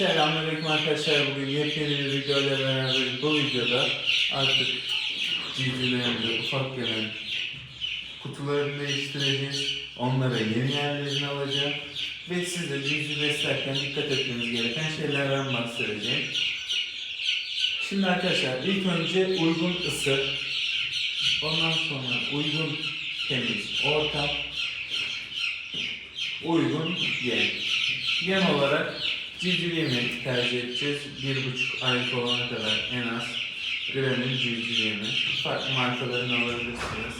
Selamünaleyküm arkadaşlar. Bugün yepyeni bir videoyla beraberiz. Bu videoda artık civcivlerimize ufak gelen kutularını değiştireceğiz. Onlara yeni yerlerini alacağım. Ve size civciv beslerken dikkat etmeniz gereken şeylerden bahsedeceğim. Şimdi arkadaşlar ilk önce uygun ısı, ondan sonra uygun temiz ortam, uygun yem. Yem olarak civciv yemi tercih edeceğiz. Bir buçuk aylık olana kadar en az Granül civciv yemi. Farklı markalarını alabilirsiniz.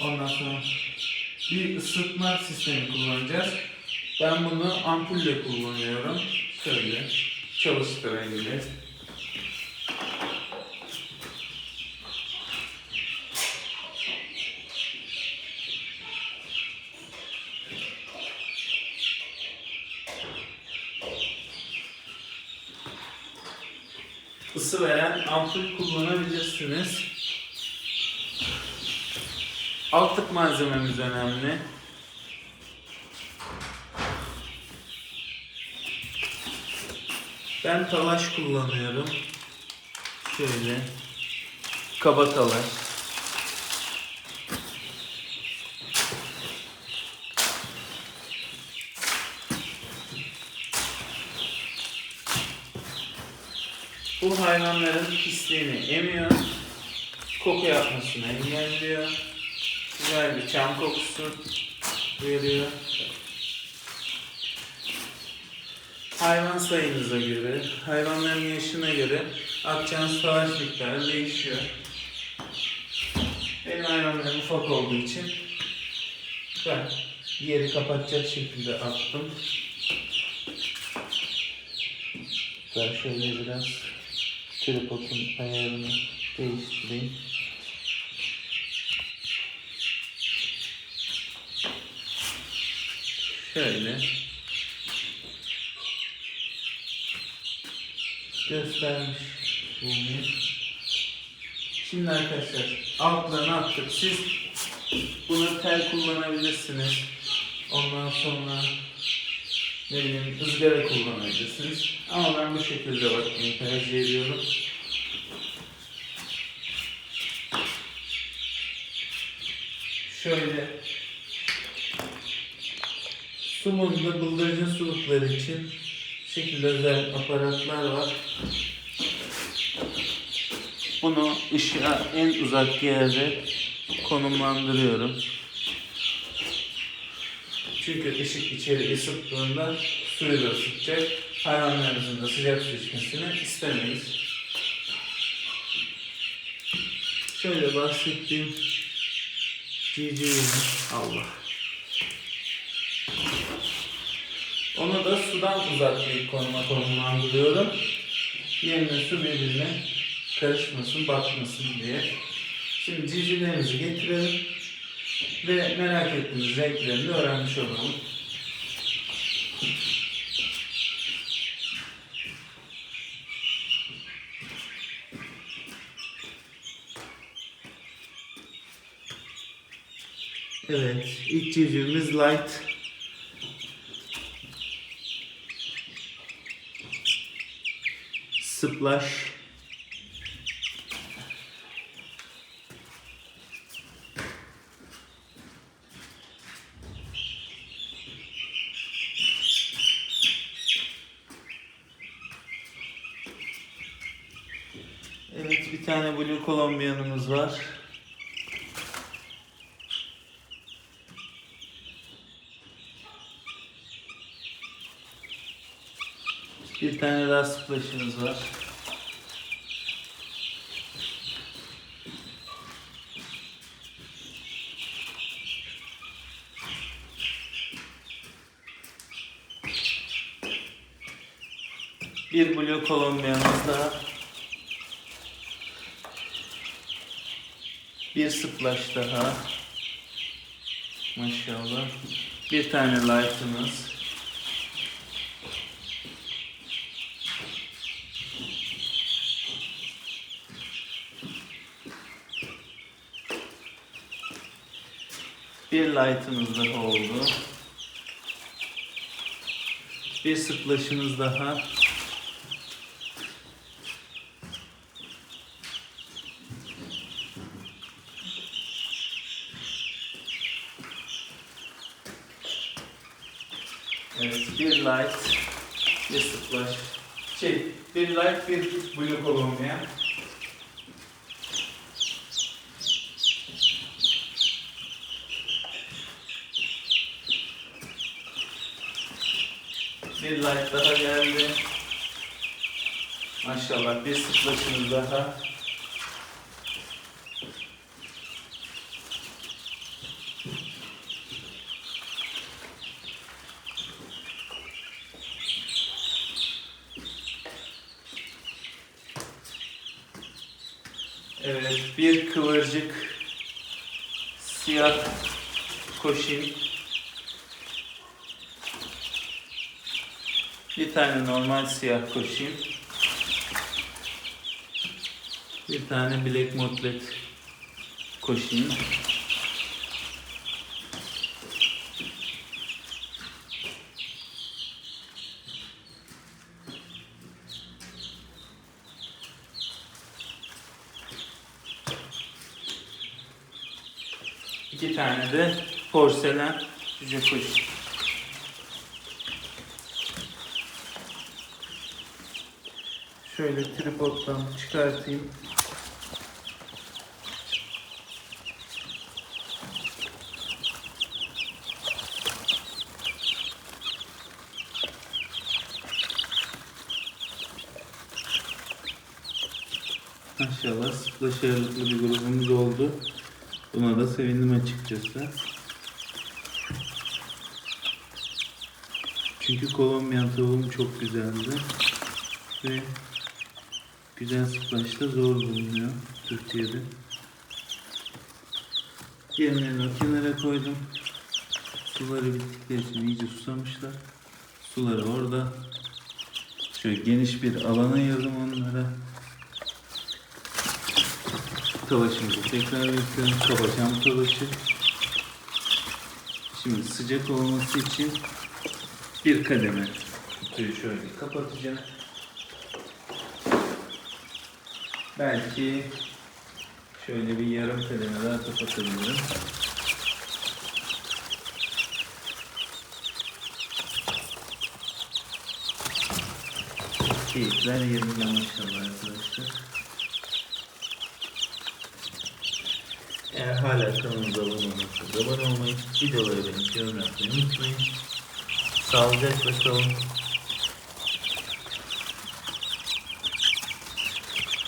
Ondan sonra bir ısıtma sistemi kullanacağız. Ben bunu ampulle kullanıyorum. Şöyle çalıştırayım. Isı veren ampul kullanabilirsiniz. Altlık malzememiz önemli. Ben talaş kullanıyorum. Şöyle. Kaba talaş. Bu hayvanların pisliğini emiyor. Koku yapmasını engelliyor. Güzel bir çam kokusu veriyor. Hayvan sayınıza göre, hayvanların yaşına göre atacağınız talaş miktarı değişiyor. Benim hayvanlarım ufak olduğu için ben yeri kapatacak şekilde attım. Ben şöyle biraz tripodun ayarını değiştireyim. Şöyle göstermiş bulunuyor. Şimdi arkadaşlar altlarını attık. Siz bunu tel kullanabilirsiniz. Ondan sonra ne bileyim ızgara kullanabilirsiniz. Ama ben bu şekilde bakmayı tercih ediyorum. Şöyle Sumunda bıldırcın sulukları için şekilde özel aparatlar var. Bunu ışığa en uzak yerde konumlandırıyorum. Çünkü ışık içeri ısıttığında suyu da ısıtacak. Hayvanlarımızın da sıcak su içmesini istemeyiz. Şöyle bahsettiğim civcivini Allah. Onu da sudan uzak bir konuma konumlandırıyorum. Yerine su birbirine karışmasın, batmasın diye. Şimdi civcivlerimizi getirelim ve merak ettiğimiz renklerini öğrenmiş olalım. Evet, ilk civcivimiz light. Splash. Evet bir tane Blue Colombian'ımız var. Bir tane daha splash'ımız var. Bir Blue Colombian'ımız daha. Bir splash daha. Maşallah. Bir tane light'ımız. Bir light'ımız daha oldu. Bir sıklaşınız daha. Evet, bir light, bir splash. Şey, bir light, bir blue Columbia. Bir light daha geldi. Maşallah bir splash'ımız daha. Evet, bir kıvırcık siyah koşin. Bir tane normal siyah koşin. Bir tane black motlet koşin. İki tane de porselen koşin. Şöyle tripoddan çıkartayım. Maşallah ağırlıklı bir grubumuz oldu. Buna da sevindim açıkçası. Çünkü Kolombiyan tavuğum çok güzeldi. Ve güzel splash'ta zor bulunuyor Türkiye'de. Diğerlerini o kenara koydum. Suları bittikleri için iyice susamışlar. Suları orada. Şöyle geniş bir alan ayırdım onlara. Talaşımızı tekrar yapıyorum. Kapatacağım talaşı. Şimdi sıcak olması için bir kademe kutuyu şöyle kapatacağım. Belki şöyle bir yarım kademe daha kapatabilirim. Keyifler yerinde maşallah arkadaşlar. Eğer hala kanalımıza abone olmadıysanız abone olmayı, videoları beğenip yorum yapmayı unutmayın. Sağlıcakla kalın.